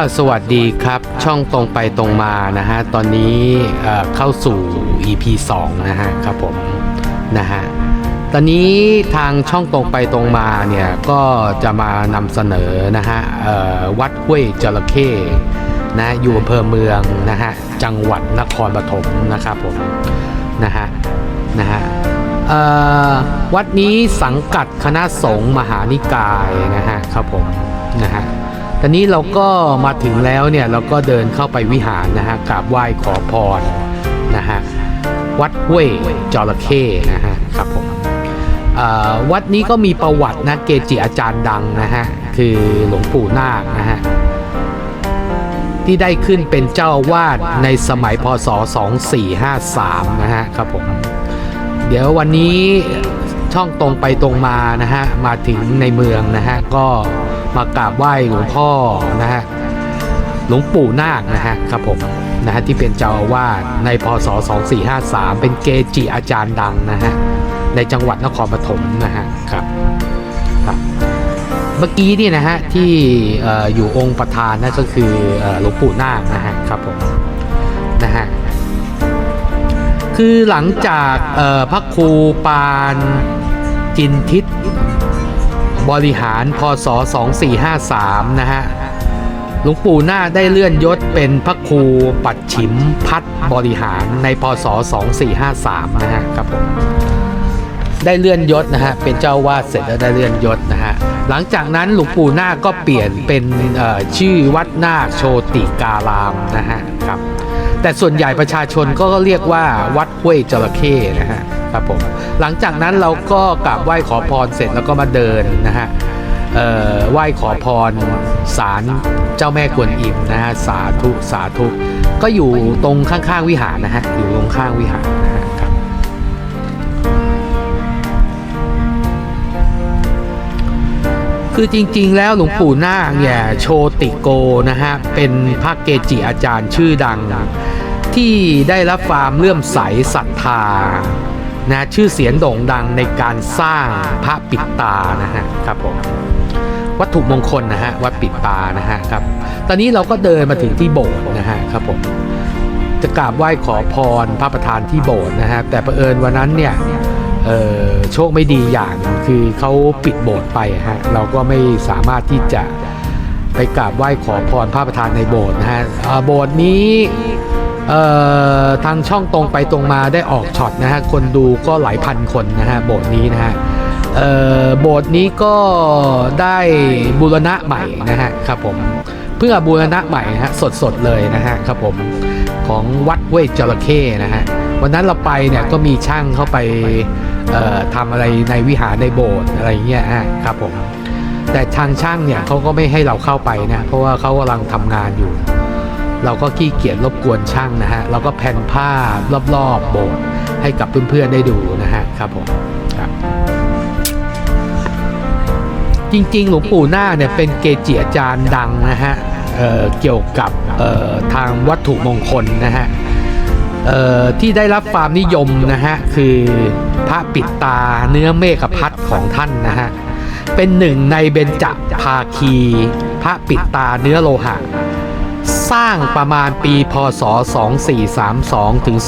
อ่าสวัสดีครับ ช่องตรงไปตรงมานะฮะ ตอนนี้เอ่อเข้าสู่ EP 2 นะฮะครับผมนะฮะ ตอนนี้ทางช่องตรงไปตรงมาเนี่ย ก็จะมานำเสนอนะฮะเอ่อวัดห้วยจระเข้นะอยู่อำเภอเมืองนะฮะ จังหวัดนครปฐมนะครับผมนะฮะนะฮะเอ่อวัดนี้สังกัดคณะสงฆ์มหานิกายนะฮะครับผมนะฮะ ตอนนี้เราก็มาถึงแล้วเนี่ยเราก็เดินเข้าไปวิหารนะฮะกราบไหว้ขอพรนะฮะวัดห้วยจระเข้นะฮะครับผมวัดนี้ก็มีประวัตินะเกจิอาจารย์ดังนะฮะคือหลวงปู่นาคนะฮะที่ได้ขึ้นเป็นเจ้าวาสในสมัยพศ 2453 นะฮะครับผมเดี๋ยววันนี้ช่องตรงไปตรงมานะฮะมาถึงในเมืองนะฮะก็ มากราบไหว้หลวงพ่อนะฮะหลวงปู่นาคนะฮะครับผมนะฮะที่เป็นเจ้าอาวาสในพศ 2453 เป็นเกจิอาจารย์ดังนะฮะในจังหวัดนครปฐมนะฮะครับครับ เมื่อกี้นี่นะฮะที่อ่อยู่องค์ประธานนั่นก็คือหลวงปู่นาคนะฮะครับผมนะฮะคือหลังจากพระครูปานจินทิศ บริหารพศ 2453 นะฮะ หลวงปู่นาคได้เลื่อนยศเป็นพระครูปัดฉิมพัดบริหารในพศ 2453 นะฮะครับผม ได้เลื่อนยศนะฮะ เป็นเจ้าวาดเสร็จแล้วได้เลื่อนยศนะฮะ หลังจากนั้นหลวงปู่นาคก็เปลี่ยนเป็นชื่อวัดนาคโชติการามนะฮะครับ แต่ส่วนใหญ่ประชาชนก็เรียกว่าวัดห้วยจระเข้นะฮะ ครับผมหลังจากนั้นเราก็กราบไหว้ขอพรเสร็จแล้วก็มาเดินนะฮะไหว้ขอพรศาลเจ้าแม่กวนอิมนะฮะสาธุสาธุก็อยู่ตรงข้างๆวิหารนะฮะอยู่ตรงข้างวิหารนะฮะครับคือจริงๆแล้วหลวงปู่นาคเนี่ยโชติโกนะฮะเป็นพระเกจิอาจารย์ชื่อดังที่ได้รับความเลื่อมใสศรัทธา นะชื่อเสียงโด่งดังในการสร้างพระปิดตานะฮะครับผมวัตถุมงคลนะฮะวัดปิดตานะฮะครับ ตอนนี้เราก็เดินมาถึงที่โบสถ์นะฮะครับผมจะกราบไหว้ขอพรพระประธานที่โบสถ์นะฮะแต่ประเผอิญวันนั้นเนี่ยโชคไม่ดีอย่างคือเขาปิดโบสถ์ไปฮะเราก็ไม่สามารถที่จะไปกราบไหว้ขอพรพระประธานในโบสถ์นะฮะโบสถ์นี้ ทางช่องตรงไปตรงมาได้ออกช็อตนะฮะ คนดูก็หลายพันคนนะฮะ โบสถ์นี้นะฮะโบสถ์นี้ก็ได้บูรณะใหม่นะฮะครับผมเพื่อบูรณะใหม่นะฮะสดๆเลยนะฮะครับผมของวัดห้วยจระเข้นะฮะวันนั้นเราไปเนี่ยก็มีช่างเข้าไปทำอะไรในวิหารในโบสถ์อะไรเงี้ยฮะครับผมแต่ทางช่างเนี่ยเขาก็ไม่ให้เราเข้าไปนะเพราะว่าเขากำลังทำงานอยู่ เราก็ขี้เกียจรบกวนช่างนะฮะเราก็แผ่นผ้ารอบๆโบสถ์ให้กับเพื่อนๆได้ดูนะฮะครับผมครับจริงๆ หลวงปู่หน้าเนี่ยเป็นเกจิอาจารย์ดังนะฮะเเกี่ยวกับทางวัตถุมงคลนะฮะที่ได้รับความนิยมนะฮะคือพระปิดตาเนื้อเมฆพัดของท่านนะฮะเป็นหนึ่งในเบญจภาคี พระปิดตาเนื้อโลหะ สร้างประมาณปีพศ 2432 ถึง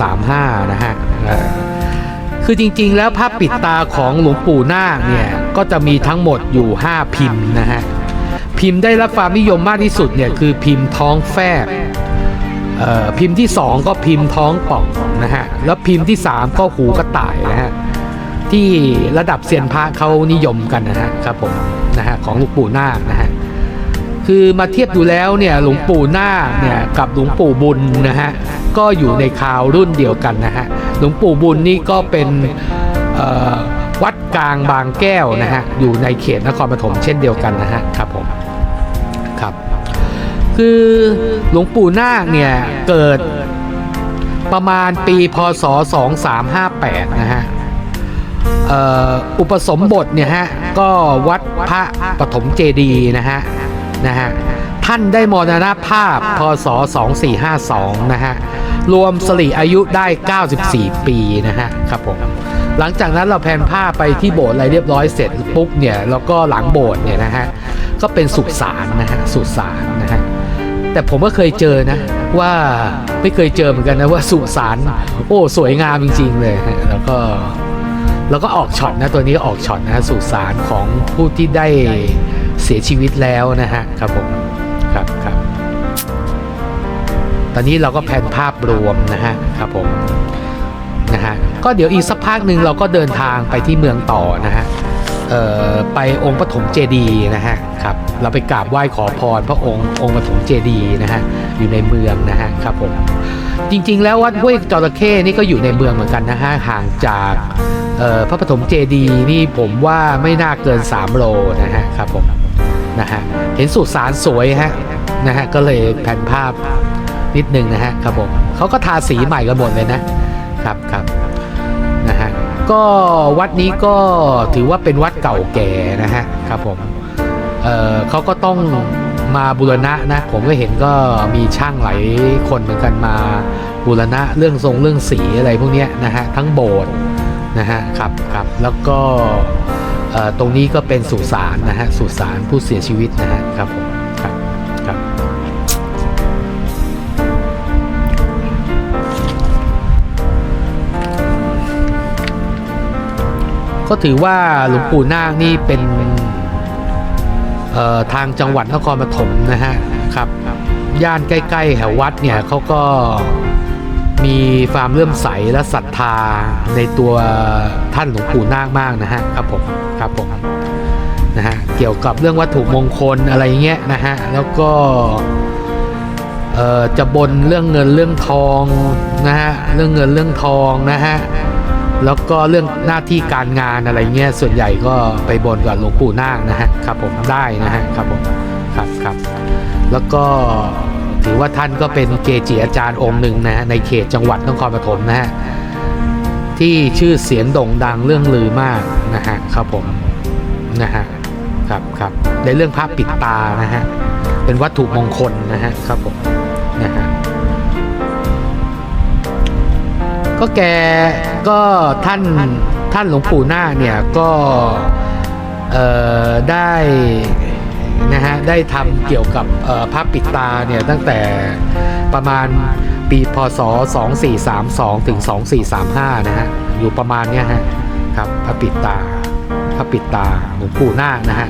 2435 นะฮะคือจริงๆ แล้วพระปิดตาของหลวงปู่นาคเนี่ย ก็จะมีทั้งหมดอยู่ 5 พิมพ์นะฮะ พิมพ์ได้รับความนิยมมากที่สุดเนี่ย คือพิมพ์ท้องแฟบเอ่อพิมพ์ที่ 2 ก็พิมพ์ท้องป่องนะฮะ แล้วพิมพ์ที่ 3 ก็หูกระต่ายนะฮะ ที่ระดับเซียนพระเขานิยมกันนะฮะครับผมนะฮะของหลวงปู่นาคนะฮะ คือมาเทียบดูแล้วเนี่ยหลวงปู่นาคเนี่ยกับหลวงปู่บุญนะฮะก็อยู่ในคราวรุ่นเดียวกันนะฮะหลวงปู่บุญนี่ก็เป็นวัดกลางบางแก้วนะฮะอยู่ในเขตนครปฐมเช่นเดียวกันนะฮะครับผมครับคือหลวงปู่นาคเนี่ยเกิดประมาณปีพศ 2358 นะฮะอุปสมบทเนี่ยฮะก็วัดพระปฐมเจดีย์นะฮะ นะฮะท่านได้มรณภาพพศ 2452 นะฮะ รวมสริอายุได้ 94 ปีนะฮะครับผม หลังจากนั้นเราแพนผ้าไปที่โบสถ์อะไรเรียบร้อยเสร็จปุ๊บเนี่ยแล้วก็หลังโบสถ์เนี่ยนะฮะ ก็เป็นสุสานนะฮะสุสานนะฮะ แต่ผมก็เคยเจอนะว่าไม่เคยเจอเหมือนกันนะว่าสุสานโอ้สวยงามจริง ๆ เลยฮะแล้วก็แล้วก็ออกช็อตนะตัวนี้ก็ออกช็อตนะสุสานของผู้ที่ได้ เสียชีวิตแล้วนะฮะครับผมครับครับตอนนี้เราก็แผนภาพรวมนะฮะครับผมนะฮะก็เดี๋ยวอีกสักพักหนึ่งเราก็เดินทางไปที่เมืองต่อนะฮะเอ่อไปองค์ปฐมเจดีนะฮะครับเราไปกราบไหว้ขอพรพระองค์องค์ปฐมเจดีนะฮะอยู่ในเมืองนะฮะครับผมจริง ๆ แล้ววัดห้วยจระเข้นี่ก็อยู่ในเมืองเหมือนกันนะฮะห่างจากพระปฐมเจดีนี่ผมว่าไม่น่าเกิน 3 โลนะฮะครับผม นะฮะเห็นสุสานสวยฮะนะฮะก็เลยแผ่นภาพนิดนึงนะฮะครับผมเขาก็ทาสีใหม่กันหมดเลยนะครับครับนะฮะก็วัดนี้ก็ถือว่าเป็นวัดเก่าแก่นะฮะครับผมเออเขาก็ต้องมาบูรณะนะผมก็เห็นก็มีช่างหลายคนเหมือนกันมาบูรณะเรื่องทรงเรื่องสีอะไรพวกนี้นะฮะทั้งโบสถ์นะฮะครับครับแล้วก็ ตรงนี้ก็เป็นสุสานนะฮะสุสานผู้เสียชีวิตนะฮะครับผมครับครับก็ถือว่าหลวงปู่นาคนี่เป็นทางจังหวัดนครปฐมนะฮะครับย่านใกล้ๆแถววัดเนี่ยเขาก็ มีความเลื่อมใสและศรัทธาในตัวท่านหลวงปู่นาคมากนะฮะครับผมครับผมนะฮะเกี่ยวกับเรื่องวัตถุมงคลอะไรเงี้ยนะฮะแล้วก็เอ่อจะบนเรื่องเงินเรื่องทองนะฮะเรื่องเงินเรื่องทองนะฮะแล้วก็เรื่องหน้าที่การงานอะไรเงี้ยส่วนใหญ่ก็ไปบนกับหลวงปู่นาคนะฮะครับผมได้นะฮะครับผมครับครับแล้วก็ ถือว่าท่านก็เป็นเกจิอาจารย์องค์หนึ่งนะในเขตจังหวัดนครปฐมนะฮะที่ชื่อเสียงโด่งดังเรื่องลือมากนะฮะครับผมนะฮะครับครับในเรื่องภาพปิดตานะฮะเป็นวัตถุมงคลนะฮะครับผมนะฮะก็แกก็ท่านท่านหลวงปู่นาเนี่ยก็เออได้ นะฮะได้ทำเกี่ยวกับเอ่อพปิดตาเนี่ยตั้งแต่ประมาณปีพศ 2432 ถึง 2435 นะฮะ อยู่ประมาณเนี้ยฮะครับพระปิดตาพระปิดตาหลวงปู่นาคนะฮะ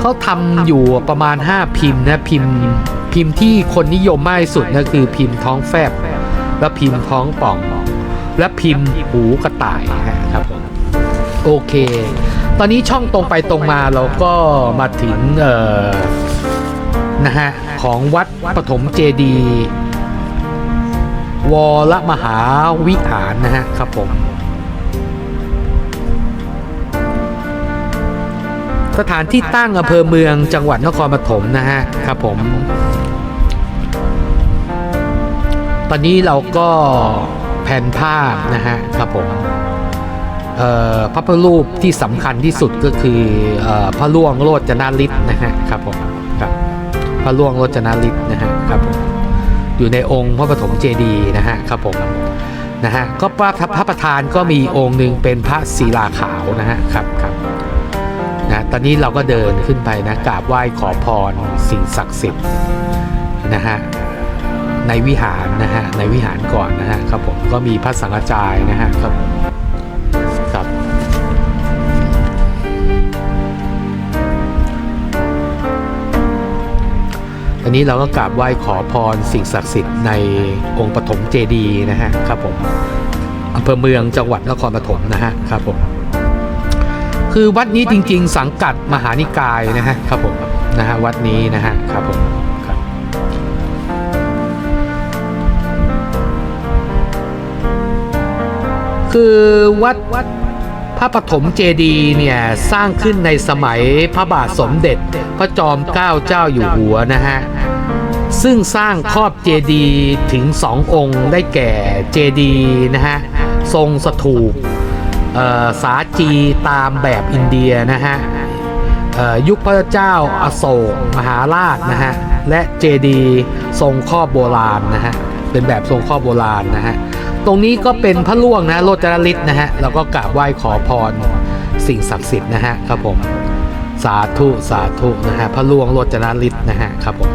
เขาทำอยู่ประมาณ 5 พิมพ์นะพิมพ์พิมพ์ที่คนนิยมมากที่สุดนะคือพิมพ์ท้องแฟบ และพิมพ์ท้องป่อง และพิมพ์หูกระต่ายนะครับผมโอเค ตอนนี้ช่องตรงไปตรงมาเราก็มาถึงเออนะฮะของวัดปฐมเจดีวรมหาวิหารนะฮะครับผม สถานที่ตั้งอำเภอเมืองจังหวัดนครปฐมนะฮะครับผม ตอนนี้เราก็แผ่นภาพนะฮะครับผม พระพุทธรูปที่สำคัญที่สุดก็คืออพระล่วงโรจนาฤทธิ์นะฮะครับผมครับพระล่วงโรจนาฤทธิ์นะฮะครับผมอยู่ในองค์พระปฐมเจดีย์นะฮะครับผมนะฮะก็พระพระประธานก็มีองค์หนึ่งเป็นพระศิลาขาวนะฮะครับครับนะตอนนี้เราก็เดินขึ้นไปนะกราบไหว้ขอพรสิ่งศักดิ์สิทธิ์นะฮะในวิหารนะฮะในวิหารก่อนนะฮะครับผมก็มีพระสังฆจายนะฮะครับครับ อันนี้เราก็กราบไหว้ขอพรสิ่งศักดิ์สิทธิ์ในองค์ปฐมเจดีนะฮะครับผมอำเภอเมืองจังหวัดนครปฐมนะฮะครับผมคือวัดนี้จริง ๆ สังกัดมหานิกายนะฮะครับผมนะฮะวัดนี้นะฮะครับผมคือวัดวัด พระปฐมเจดีเนี่ยสร้างขึ้นในสมัยพระบาทสมเด็จ พระจอมเกล้าเจ้าอยู่หัวนะฮะซึ่งสร้างครอบเจดีถึงสององค์ได้แก่เจดีนะฮะทรงสถูปเอ่อสาจีตามแบบอินเดียนะฮะยุคพระเจ้าอโศกมหาราชนะฮะและเจดีทรงครอบโบราณนะฮะเป็นแบบทรงครอบโบราณนะฮะ ตรงนี้ก็เป็นพระล่วงนะโรจนฤทธิ์นะฮะเราก็กราบไหว้ขอพรสิ่งศักดิ์สิทธิ์นะฮะครับผมสาธุสาธุนะฮะพระล่วงโรจนฤทธิ์นะฮะครับผม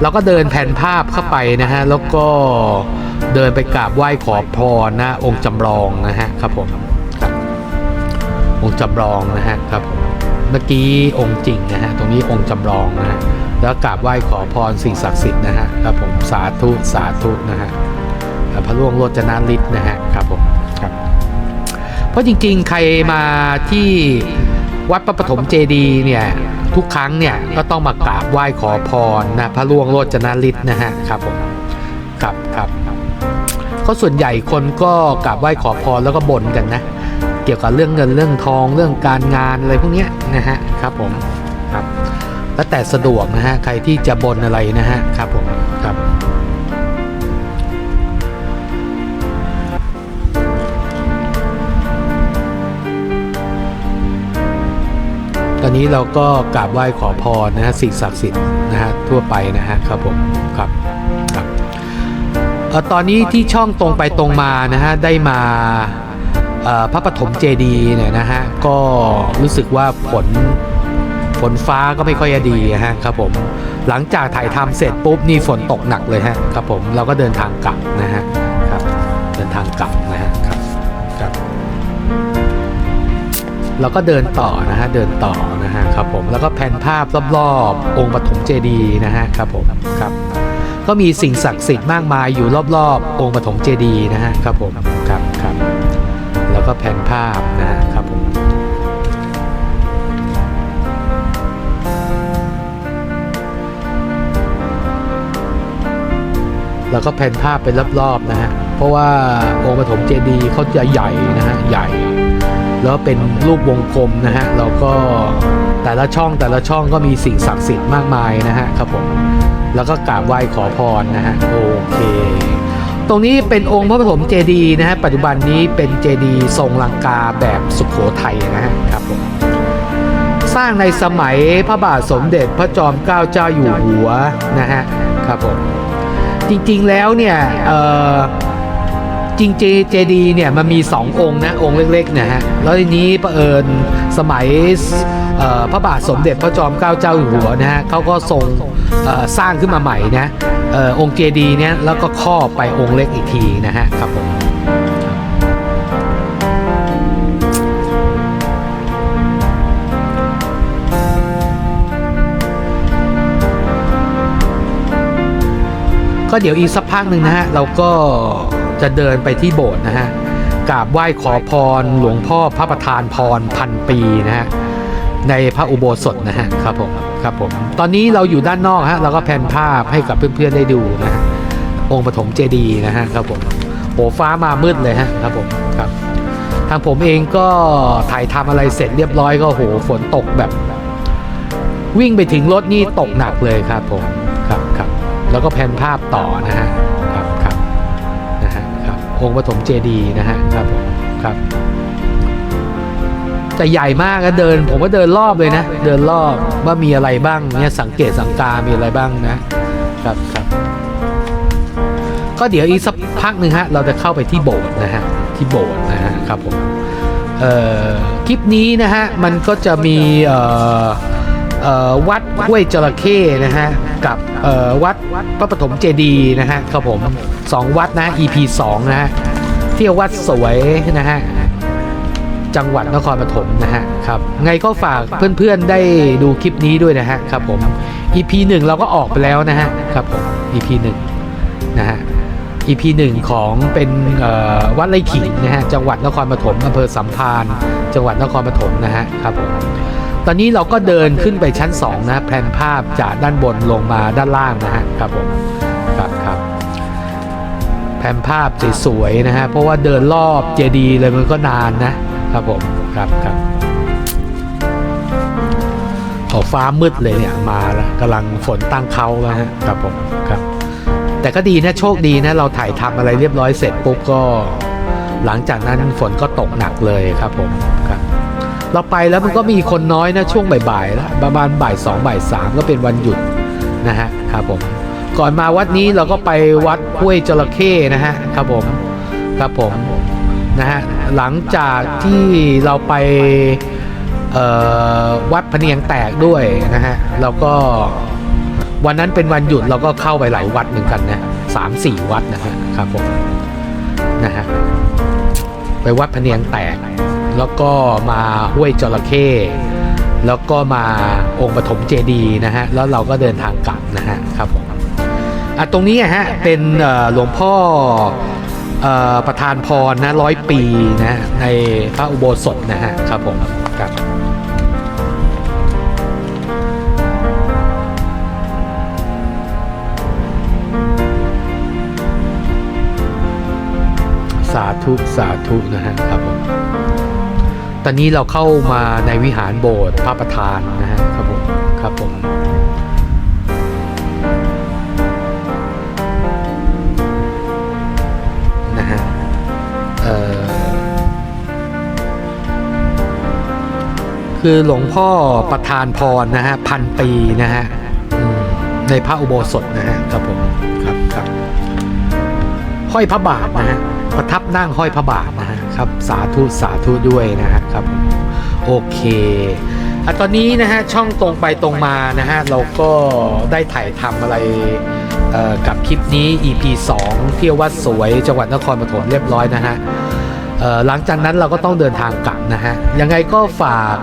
เราก็เดินแผ่นภาพเข้าไปนะฮะแล้วก็เดินไปกราบไหว้ขอพรนะองค์จำลองนะฮะครับผมองค์จำลองนะฮะครับผมเมื่อกี้องค์จริงนะฮะตรงนี้องค์จำลองนะฮะแล้วกราบไหว้ขอพรสิ่งศักดิ์สิทธิ์นะฮะครับผมสาธุสาธุนะฮะ พระลวงโรจนฤทธิ์นะฮะครับผมครับเพราะจริงๆ ใครมาที่วัดพระปฐมเจดีย์เนี่ยทุกครั้งเนี่ยก็ต้องมากราบไหว้ขอพรนะพระล่วงโรจนฤทธิ์นะฮะครับผมครับครับก็ส่วนใหญ่คนก็กราบไหว้ขอพรแล้วก็บ่นกันนะ เกี่ยวกับเรื่องเงินเรื่องทองเรื่องการงานอะไรพวกเนี้ยนะฮะครับผมครับแล้วแต่สะดวกนะฮะใครที่จะบนอะไรนะฮะครับผมครับ ตอนนี้เราก็กราบไหว้ขอพรนะฮะสิ่งศักดิ์สิทธิ์นะฮะทั่วไปนะฮะครับผมครับครับเออตอนนี้ที่ช่องตรงไปตรงมานะฮะได้มาพระปฐมเจดีเนี่ยนะฮะก็รู้สึกว่าฝนฝนฟ้าก็ไม่ค่อยดีนะฮะครับผมหลังจากถ่ายทำเสร็จปุ๊บนี่ฝนตกหนักเลยฮะครับผมเราก็เดินทางกลับนะฮะครับเดินทางกลับ เราก็เดินต่อนะฮะเดินต่อนะฮะครับผมแล้วก็แผนภาพรอบๆองค์ปฐมเจดีย์นะฮะครับผมครับก็มีสิ่งศักดิ์สิทธิ์มากมายอยู่รอบๆ องค์ปฐมเจดีย์นะฮะครับผมครับครับแล้วก็แผนภาพนะฮะครับผมแล้วก็แผนภาพไปรอบๆนะฮะเพราะว่าองค์ปฐมเจดีย์เขาจะใหญ่นะฮะใหญ่ แล้วเป็นรูปวงกลมนะฮะแล้วก็แต่ละช่องแต่ละช่องก็มีสิ่งศักดิ์สิทธิ์มากมายนะฮะครับผมแล้วก็กราบไหว้ขอพรนะฮะโอเค ตรงนี้เป็นองค์พระปฐมเจดีย์นะฮะปัจจุบันนี้เป็นเจดีย์ทรงลังกาแบบสุขโขทัยนะฮะครับผมสร้างในสมัยพระบาทสมเด็จพระจอมเกล้าเจ้าอยู่หัวนะฮะครับผมจริงๆแล้วเนี่ยเอ่อ จริงเจเจดีเนี่ยมันมี 2 องค์นะองค์เล็กๆนะฮะแล้วทีนี้ประเอิญสมัยพระบาทสมเด็จพระจอมเกล้าเจ้าอยู่หัวนะฮะเขาก็ทรงสร้างขึ้นมาใหม่นะอองค์เจดีเนี่ยแล้วก็ครอบไปองค์เล็กอีกทีนะฮะครับผมก็เดี๋ยวอีกสักพักหนึ่งนะฮะเราก็ จะเดินไปที่โบสถ์นะฮะกราบไหว้ขอพรหลวงพ่อพระประธานพรพันปีนะฮะในพระอุโบสถนะฮะครับผมครับผมตอนนี้เราอยู่ด้านนอกฮะเราก็แพนภาพให้กับเพื่อนๆได้ดูนะฮะองค์ปฐมเจดีย์นะฮะครับผมโหฟ้ามามืดเลยฮะครับผมครับ ทางผมเองก็ถ่ายทำอะไรเสร็จเรียบร้อยก็โหฝนตกแบบ วิ่งไปถึงรถนี่ตกหนักเลยครับผมครับครับแล้วก็แพนภาพต่อนะฮะ องค์ปฐมเจดีย์นะฮะครับผมครับแต่ใหญ่มากนะเดิน ผมก็เดินรอบเลยนะ เดินรอบว่ามีอะไรบ้างเนี่ยสังเกตสังกา มีอะไรบ้างนะ ครับครับก็เดี๋ยวอีกสักพักหนึ่งฮะ เราจะเข้าไปที่โบสถ์นะฮะ ที่โบสถ์นะฮะครับผมเอ่อคลิปนี้นะฮะ มันก็จะมีเอ่อเอ่อ วัดห้วยจระเข้นะฮะกับวัดพระปฐมเจดีย์นะฮะครับผมสองวัดนะ EP 2นะฮะเที่ยววัดสวยนะฮะจังหวัดนครปฐมนะฮะครับไงก็ฝากเพื่อนๆได้ดูคลิปนี้ด้วยนะฮะครับผม EP 1 เราก็ออกไปแล้วนะฮะครับผม EP 1นะฮะ EP 1 ของเป็นวัดไร่ขิงนะฮะจังหวัดนครปฐมอำเภอสัมพันธ์จังหวัดนครปฐมนะฮะครับผม ตอนนี้เราก็เดินขึ้นไปชั้น 2 นะแผนภาพจากด้านบนลงมาด้านล่างนะฮะครับผมครับครับแผนภาพสวยๆนะฮะเพราะว่าเดินรอบเจดีย์เลยมันก็นานนะครับผมครับครับขอฟ้ามืดเลยเนี่ยมาแล้วกำลังฝนตั้งเขาแล้วฮะครับผมครับ แต่ก็ดีนะโชคดีนะเราถ่ายทำอะไรเรียบร้อยเสร็จปุ๊บก็ หลังจากนั้นฝนก็ตกหนักเลยครับผมค เราไปแล้วมันก็มีคนน้อยนะช่วงบ่ายๆแล้วประมาณบ่ายสองบ่ายสามก็เป็นวันหยุดนะฮะครับผมก่อนมาวัดนี้เราก็ไปวัดห้วยจระเข้นะฮะครับผมครับผมนะฮะหลังจากที่เราไปวัดพะเนียงแตกด้วยนะฮะแล้วก็วันนั้นเป็นวันหยุดเราก็เข้าไปหลายวัดเหมือนกันนะสามสี่วัดนะฮะครับผมนะฮะไปวัดพะเนียงแตก แล้วก็มาห้วยจระเข้แล้วก็มาองค์ปฐมเจดีนะฮะแล้วเราก็เดินทางกลับนะฮะครับผมอะตรงนี้ฮะเป็นหลวงพ่ออประธานพรนะร้อยปีนะฮะในพระอุโบสถนะฮะครับผมครับสาธุ สาธุ นะฮะครับผม ตอนนี้เราเข้ามาในวิหารโบสถ์พระประธานนะฮะครับผมครับผมนะฮะเอ่อคือหลวงพ่อประธานพรนะฮะพันปีนะฮะในพระอุโบสถนะฮะครับผมครับครับห้อยพระบาทนะฮะ ประทับนั่งห้อยพระบาทนะครับ สาธุสาธุด้วยนะครับโอเคอะตอนนี้นะฮะช่องตรงไปตรงมานะฮะเราก็ได้ถ่ายทำอะไรกับคลิปนี้ EP 2 เที่ยววัดสวยจังหวัดนครปฐมเรียบร้อยนะฮะหลังจากนั้นเราก็ต้องเดินทางกลับนะฮะยังไงก็ฝาก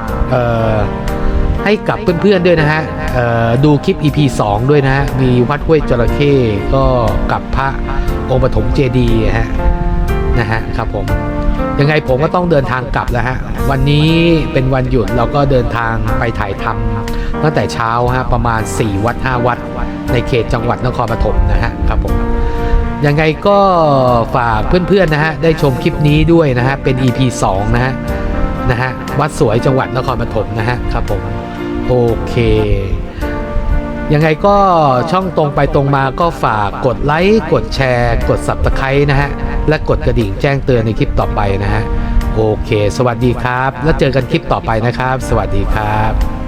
ให้กับเพื่อนๆด้วยนะฮะดูคลิป EP 2 ด้วยนะฮะมีวัดห้วยจระเข้ก็กับพระองค์ปฐมเจดีย์ฮะ นะฮะครับผมยังไงผมก็ต้องเดินทางกลับแล้วฮะวันนี้เป็นวันหยุดเราก็เดินทางไปถ่ายทำตั้งแต่เช้าฮะประมาณ 4 วัด 5 วัด ในเขตจังหวัดนครปฐมนะฮะครับผมยังไงก็ฝากเพื่อนๆนะฮะได้ชมคลิปนี้ด้วยนะฮะเป็น EP 2 นะฮะนะฮะวัดสวยจังหวัดนครปฐมนะฮะครับผมโอเค ยังไงก็ช่องตรงไปตรงมาก็ฝากกดไลค์กดแชร์ กด Subscribe นะฮะ และกดกระดิ่งแจ้งเตือนในคลิปต่อไปนะฮะโอเค สวัสดีครับ แล้วเจอกันคลิปต่อไปนะครับ สวัสดีครับ